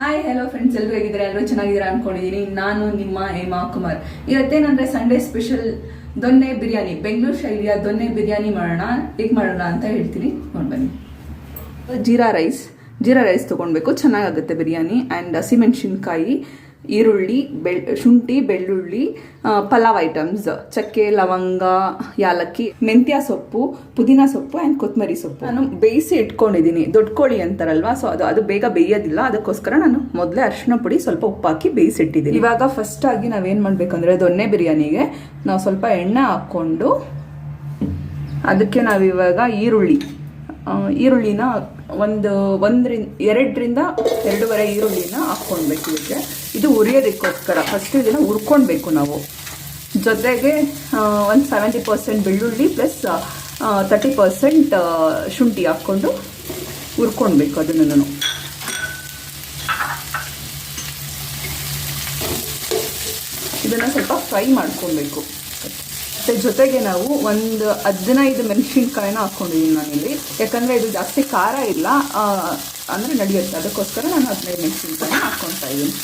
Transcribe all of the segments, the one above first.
Hi hello friends ಎಲ್ಲರೂ ಹೇಗಿದ್ದಾರೆ? ಎಲ್ಲರೂ ಚೆನ್ನಾಗಿದ್ದೀರಾ ಅನ್ಕೊಂಡಿದ್ದೀನಿ. ನಾನು ನಿಮ್ಮ ಹೇಮಾ ಕುಮಾರ್. ಇವತ್ತೇನಂದ್ರೆ ಸಂಡೇ ಸ್ಪೆಷಲ್ ದೊನ್ನೆ ಬಿರಿಯಾನಿ, ಬೆಂಗಳೂರು ಶೈಲಿಯ ದೊನ್ನೆ ಬಿರಿಯಾನಿ ಮಾಡೋಣ. ಹೇಗೆ ಮಾಡೋಣ ಅಂತ ಹೇಳ್ತೀನಿ. ನೋಡಿ ಬನ್ನಿ. ಜೀರಾ ರೈಸ್ ಜೀರಾ ರೈಸ್ ತೊಗೊಳ್ಬೇಕು. ಚೆನ್ನಾಗಾಗುತ್ತೆ ಬಿರಿಯಾನಿ. ಆ್ಯಂಡ್ ಹಸಿಮೆಣಸಿನ್ಕಾಯಿ ಈರುಳ್ಳಿ, ಬೆಳ್, ಶುಂಠಿ, ಬೆಳ್ಳುಳ್ಳಿ ಪಲಾವ್ ಐಟಮ್ಸ್ ಚಕ್ಕೆ, ಲವಂಗ, ಯಾಲಕ್ಕಿ, ಮೆಂತ್ಯ ಸೊಪ್ಪು, ಪುದೀನ ಸೊಪ್ಪು ಆ್ಯಂಡ್ ಕೊತ್ತಂಬರಿ ಸೊಪ್ಪು. ನಾನು ಬೇಯಿಸಿ ಇಟ್ಕೊಂಡಿದ್ದೀನಿ. ದೊಡ್ಡ ಕೋಳಿ ಅಂತಾರಲ್ವಾ? ಸೊ ಅದು ಅದು ಬೇಗ ಬೇಯೋದಿಲ್ಲ. ಅದಕ್ಕೋಸ್ಕರ ನಾನು ಮೊದಲೇ ಅರಿಶಿನ ಪುಡಿ ಸ್ವಲ್ಪ ಉಪ್ಪಾಕಿ ಬೇಯಿಸಿಟ್ಟಿದ್ದೀನಿ. ಇವಾಗ ಫಸ್ಟ್ ಆಗಿ ನಾವೇನು ಮಾಡಬೇಕಂದ್ರೆ ದೊನ್ನೆ ಬಿರಿಯಾನಿಗೆ ನಾವು ಸ್ವಲ್ಪ ಎಣ್ಣೆ ಹಾಕ್ಕೊಂಡು ಅದಕ್ಕೆ ನಾವಿವಾಗ ಈರುಳ್ಳಿ. ಈರುಳ್ಳಿನ ಒಂದು ಒಂದರಿಂದ ಎರಡರಿಂದ ಎರಡೂವರೆ ಈರುಳ್ಳಿನ ಹಾಕ್ಕೊಳ್ಬೇಕು ಇದಕ್ಕೆ ಇದು ಉರಿಯೋದಕ್ಕೋಸ್ಕರ. ಫಸ್ಟ್ ಇದನ್ನು ಹುರ್ಕೊಳ್ಬೇಕು ನಾವು. ಜೊತೆಗೆ ಒಂದು ಸೆವೆಂಟಿ ಪರ್ಸೆಂಟ್ ಬೆಳ್ಳುಳ್ಳಿ ಪ್ಲಸ್ ತರ್ಟಿ ಪರ್ಸೆಂಟ್ ಶುಂಠಿ ಹಾಕ್ಕೊಂಡು ಹುರ್ಕೊಳ್ಬೇಕು ಅದನ್ನು ಇದನ್ನು ಸ್ವಲ್ಪ ಫ್ರೈ ಮಾಡ್ಕೊಳ್ಬೇಕು ಮತ್ತು ಜೊತೆಗೆ ನಾವು ಒಂದು ಹದಿನೈದು ಮೆಣಸಿನ್ಕಾಯಿನ ಹಾಕ್ಕೊಂಡಿದ್ದೀನಿ ನಾನಿಲ್ಲಿ. ಯಾಕಂದರೆ ಇದು ಜಾಸ್ತಿ ಖಾರ ಇಲ್ಲ. ಅಂದರೆ ನಡೆಯುತ್ತೆ. ಅದಕ್ಕೋಸ್ಕರ ನಾನು ಹದಿನೈದು ಮೆಣಸಿನ್ಕಾಯಿನ ಹಾಕ್ಕೊತಾ ಇದ್ದೀನಿ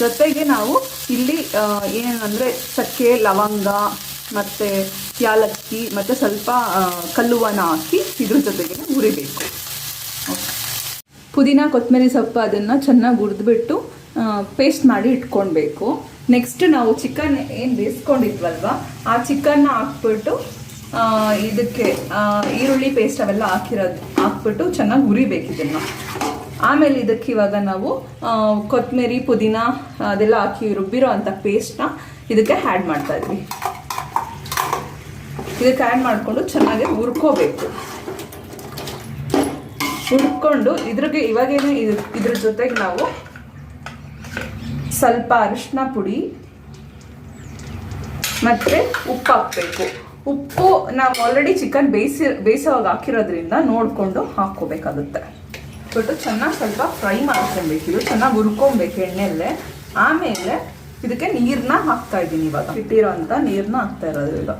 ಜೊತೆಗೆ ನಾವು ಇಲ್ಲಿ ಏನಂದ್ರೆ ಚಕ್ಕೆ, ಲವಂಗ, ಮತ್ತೆ ಯಾಲಕ್ಕಿ, ಮತ್ತೆ ಸ್ವಲ್ಪ ಕಲ್ಲುವನ ಹಾಕಿ ಇದ್ರ ಜೊತೆಗೆ ಹುರಿಬೇಕು. ಪುದೀನ, ಕೊತ್ತಂಬರಿ ಸೊಪ್ಪು ಅದನ್ನ ಚೆನ್ನಾಗಿ ಹುರಿದ್ಬಿಟ್ಟು ಪೇಸ್ಟ್ ಮಾಡಿ ಇಟ್ಕೊಳ್ಬೇಕು. ನೆಕ್ಸ್ಟ್ ನಾವು ಚಿಕನ್ ಏನು ಬೇಯಿಸ್ಕೊಂಡಿದ್ವಲ್ವ, ಆ ಚಿಕನ್ನ ಹಾಕ್ಬಿಟ್ಟು ಇದಕ್ಕೆ ಈರುಳ್ಳಿ ಪೇಸ್ಟ್ ಅವೆಲ್ಲ ಹಾಕಿರೋದು ಹಾಕ್ಬಿಟ್ಟು ಚೆನ್ನಾಗಿ ಹುರಿಬೇಕು ಇದನ್ನು. ಆಮೇಲೆ ಇದಕ್ಕೆ ಇವಾಗ ನಾವು ಕೊತ್ತಂಬರಿ ಪುದೀನ, ಅದೆಲ್ಲ ಹಾಕಿ ರುಬ್ಬಿರೋ ಅಂಥ ಪೇಸ್ಟ್ನ ಇದಕ್ಕೆ ಆ್ಯಡ್ ಮಾಡ್ತಾ ಇದ್ವಿ. ಇದಕ್ಕೆ ಆ್ಯಡ್ ಮಾಡಿಕೊಂಡು ಚೆನ್ನಾಗಿ ಹುರ್ಕೋಬೇಕು. ಹುರ್ಕೊಂಡು ಇದ್ರಿಗೆ ಇವಾಗೇನು ಇದ್- ಇದ್ರ ಜೊತೆಗೆ ನಾವು ಸ್ವಲ್ಪ ಅರಿಶಿನ ಪುಡಿ ಮತ್ತೆ ಉಪ್ಪು ಹಾಕಬೇಕು. ಉಪ್ಪು ನಾವು ಆಲ್ರೆಡಿ ಚಿಕನ್ ಬೇಯಿಸಿ, ಬೇಯಿಸೋವಾಗ ಹಾಕಿರೋದ್ರಿಂದ ನೋಡಿಕೊಂಡು ಹಾಕ್ಕೋಬೇಕಾಗುತ್ತೆ. ಬಿಟ್ಟು ಚೆನ್ನಾಗಿ ಸ್ವಲ್ಪ ಫ್ರೈ ಮಾಡ್ಕೊಬೇಕು ಇದು ಚೆನ್ನಾಗಿ ಹುರ್ಕೊಬೇಕು ಎಣ್ಣೆಯಲ್ಲೇ ಆಮೇಲೆ ಇದಕ್ಕೆ ನೀರನ್ನ ಹಾಕ್ತಾ ಇದ್ದೀನಿ ಇವಾಗ. ಇಟ್ಟಿರೋಂಥ ನೀರನ್ನ ಹಾಕ್ತಾ ಇರೋದು ಈಗ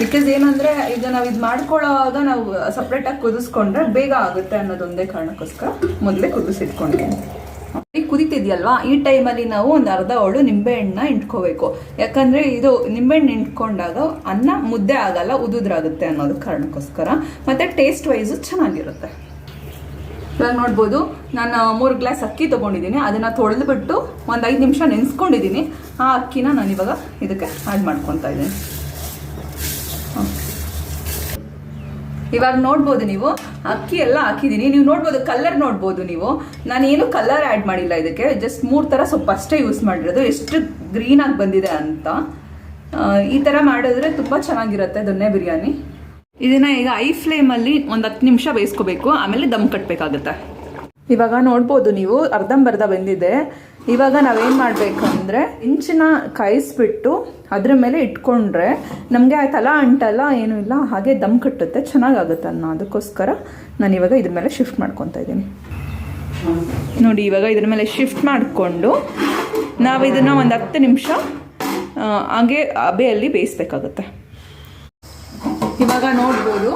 ಬಿಕಾಸ್ ಏನಂದ್ರೆ ಈಗ ನಾವು ಇದು ಮಾಡ್ಕೊಳ್ಳೋವಾಗ ನಾವು ಸಪ್ರೇಟಾಗಿ ಕುದಿಸ್ಕೊಂಡ್ರೆ ಬೇಗ ಆಗುತ್ತೆ ಅನ್ನೋದೊಂದೇ ಕಾರಣಕ್ಕೋಸ್ಕರ ಮೊದಲೇ ಕುದಿಸಿಟ್ಕೊಂಡಿದ್ದೀನಿ. ಈ ಕುದಿತಿದ್ಯಲ್ವಾ? ಈ ಟೈಮಲ್ಲಿ ನಾವು ಒಂದು ಅರ್ಧ ಹೋಳು ನಿಂಬೆಹಣ್ಣನ್ನ ಇಂಟ್ಕೋಬೇಕು ಯಾಕಂದ್ರೆ ಇದು ನಿಂಬೆಹಣ್ಣು ಇಂಟ್ಕೊಂಡಾಗ ಅನ್ನ ಮುದ್ದೆ ಆಗಲ್ಲ, ಉದುದ್ರಾಗುತ್ತೆ ಅನ್ನೋದು ಕಾರಣಕ್ಕೋಸ್ಕರ. ಮತ್ತೆ ಟೇಸ್ಟ್ ವೈಸು ಚೆನ್ನಾಗಿರುತ್ತೆ. ಇವಾಗ ನೋಡ್ಬೋದು. ನಾನು ಮೂರು ಗ್ಲಾಸ್ ಅಕ್ಕಿ ತೊಗೊಂಡಿದ್ದೀನಿ. ಅದನ್ನು ತೊಳೆದುಬಿಟ್ಟು ಒಂದು ಐದು ನಿಮಿಷ ನೆನೆಸ್ಕೊಂಡಿದ್ದೀನಿ. ಆ ಅಕ್ಕಿನ ನಾನು ಇವಾಗ ಇದಕ್ಕೆ ಆ್ಯಡ್ ಮಾಡ್ಕೊತಾ ಇದ್ದೀನಿ. ಇವಾಗ ನೋಡ್ಬೋದು ನೀವು, ಅಕ್ಕಿ ಎಲ್ಲ ಹಾಕಿದ್ದೀನಿ. ನೀವು ನೋಡ್ಬೋದು ಕಲರ್ ನೋಡ್ಬೋದು ನೀವು. ನಾನು ಏನು ಕಲರ್ ಆ್ಯಡ್ ಮಾಡಿಲ್ಲ ಇದಕ್ಕೆ. ಜಸ್ಟ್ ಮೂರು ಥರ ಸೊಪ್ಪು ಅಷ್ಟೇ ಯೂಸ್ ಮಾಡಿರೋದು. ಎಷ್ಟು ಗ್ರೀನಾಗಿ ಬಂದಿದೆ ಅಂತ. ಈ ಥರ ಮಾಡಿದ್ರೆ ತುಂಬ ಚೆನ್ನಾಗಿರುತ್ತೆ ದೊನ್ನೆ ಬಿರಿಯಾನಿ. ಇದನ್ನ ಈಗ ಐ ಫ್ಲೇಮಲ್ಲಿ ಒಂದು ಹತ್ತು ನಿಮಿಷ ಬೇಯಿಸ್ಕೋಬೇಕು, ಆಮೇಲೆ ದಮ್ ಕಟ್ಟಬೇಕಾಗುತ್ತೆ ಇವಾಗ ನೋಡ್ಬೋದು ನೀವು ಅರ್ಧಂಬರ್ಧ ಬೆಂದಿದೆ. ಇವಾಗ ನಾವೇನು ಮಾಡಬೇಕು ಅಂದರೆ ಇಂಚಿನ ಕಾಯಿಸ್ಬಿಟ್ಟು ಅದ್ರ ಮೇಲೆ ಇಟ್ಕೊಂಡ್ರೆ ನಮಗೆ ಆ ತಲ ಅಂಟಲ್ಲ, ಏನೂ ಇಲ್ಲ, ಹಾಗೆ ದಮ್ ಕಟ್ಟುತ್ತೆ, ಚೆನ್ನಾಗಾಗುತ್ತೆ ಅನ್ನೋ. ಅದಕ್ಕೋಸ್ಕರ ನಾನು ಇವಾಗ ಇದ್ರ ಮೇಲೆ ಶಿಫ್ಟ್ ಮಾಡ್ಕೊತಾ ಇದ್ದೀನಿ. ನೋಡಿ, ಇವಾಗ ಇದ್ರ ಮೇಲೆ ಶಿಫ್ಟ್ ಮಾಡಿಕೊಂಡು ನಾವು ಇದನ್ನು ಒಂದು ಹತ್ತು ನಿಮಿಷ ಹಾಗೆ ಅಬೆಯಲ್ಲಿ ಬೇಯಿಸ್ಬೇಕಾಗುತ್ತೆ. ಇವಾಗ ನೋಡ್ಬೋದು.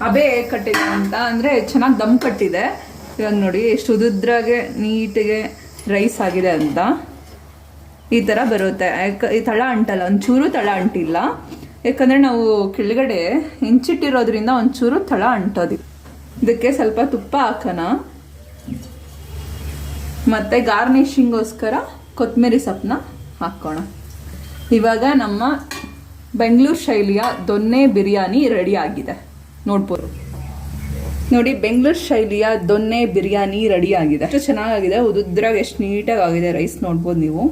ಅಬೆ ಕಟ್ಟಿದೆ ಅಂತ. ಅಂದರೆ ಚೆನ್ನಾಗಿ ದಮ್ ಕಟ್ಟಿದೆ. ಇವಾಗ ನೋಡಿ, ಎಷ್ಟು ಉದುದ್ರಾಗೆ ನೀಟಿಗೆ ರೈಸ್ ಆಗಿದೆ ಅಂತ. ಈ ಥರ ಬರುತ್ತೆ. ಈ ತಳ ಅಂಟಲ್ಲ, ಒಂಚೂರು ತಳ ಅಂಟಿಲ್ಲ. ಯಾಕಂದರೆ ನಾವು ಕೆಳಗಡೆ ಹೆಂಚಿಟ್ಟಿರೋದ್ರಿಂದ ಒಂಚೂರು ತಳ ಅಂಟೋದಿ. ಇದಕ್ಕೆ ಸ್ವಲ್ಪ ತುಪ್ಪ ಹಾಕೋಣ. ಮತ್ತು ಗಾರ್ನಿಷಿಂಗೋಸ್ಕರ ಕೊತ್ತಂಬರಿ ಸೊಪ್ಪನ್ನ ಹಾಕೋಣ. ಇವಾಗ ನಮ್ಮ ಬೆಂಗಳೂರು ಶೈಲಿಯ ದೊನ್ನೆ ಬಿರಿಯಾನಿ ರೆಡಿ ಆಗಿದೆ ನೋಡ್ಬೋದು. ನೋಡಿ, ಬೆಂಗಳೂರು ಶೈಲಿಯ ದೊನ್ನೆ ಬಿರಿಯಾನಿ ರೆಡಿ ಆಗಿದೆ ಎಷ್ಟು ಚೆನ್ನಾಗಿದೆ ಉದುದ್ರಾಗ ಎಷ್ಟು ನೀಟಾಗಿ ಆಗಿದೆ ರೈಸ್ ನೋಡ್ಬೋದು ನೀವು.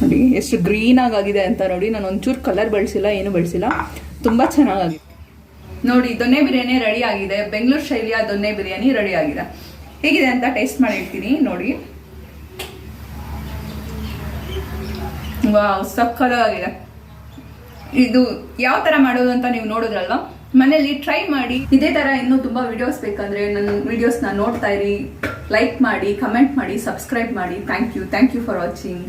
ನೋಡಿ, ಎಷ್ಟು ಗ್ರೀನ್ ಆಗಿದೆ ಅಂತ ನೋಡಿ. ನಾನು ಒಂಚೂರು ಕಲರ್ ಬಳಸಿಲ್ಲ, ಏನು ಬಳಸಿಲ್ಲ. ತುಂಬ ಚೆನ್ನಾಗಾಗಿದೆ. ನೋಡಿ, ದೊನ್ನೆ ಬಿರಿಯಾನಿ ರೆಡಿ ಆಗಿದೆ ಬೆಂಗಳೂರು ಶೈಲಿಯ ದೊನ್ನೆ ಬಿರಿಯಾನಿ ರೆಡಿ ಆಗಿದೆ ಹೇಗಿದೆ ಅಂತ ಟೇಸ್ಟ್ ಮಾಡಿ ಇಡ್ತೀನಿ ನೋಡಿ. ವಾವ್ ಸಕ್ಕದಾಗಿದೆ ಇದು ಯಾವ ತರ ಮಾಡೋದು ಅಂತ ನೀವು ನೋಡಿದ್ರಲ್ವಾ? ಮನೇಲಿ ಟ್ರೈ ಮಾಡಿ. ಇದೇ ತರ ಇನ್ನು ತುಂಬಾ ವಿಡಿಯೋಸ್ ಬೇಕಂದ್ರೆ ನನ್ನ ನ ನೋಡ್ತಾ ಇರಿ ಲೈಕ್ ಮಾಡಿ ಕಮೆಂಟ್ ಮಾಡಿ ಸಬ್ಸ್ಕ್ರೈಬ್ ಮಾಡಿ. Thank you thank you for watching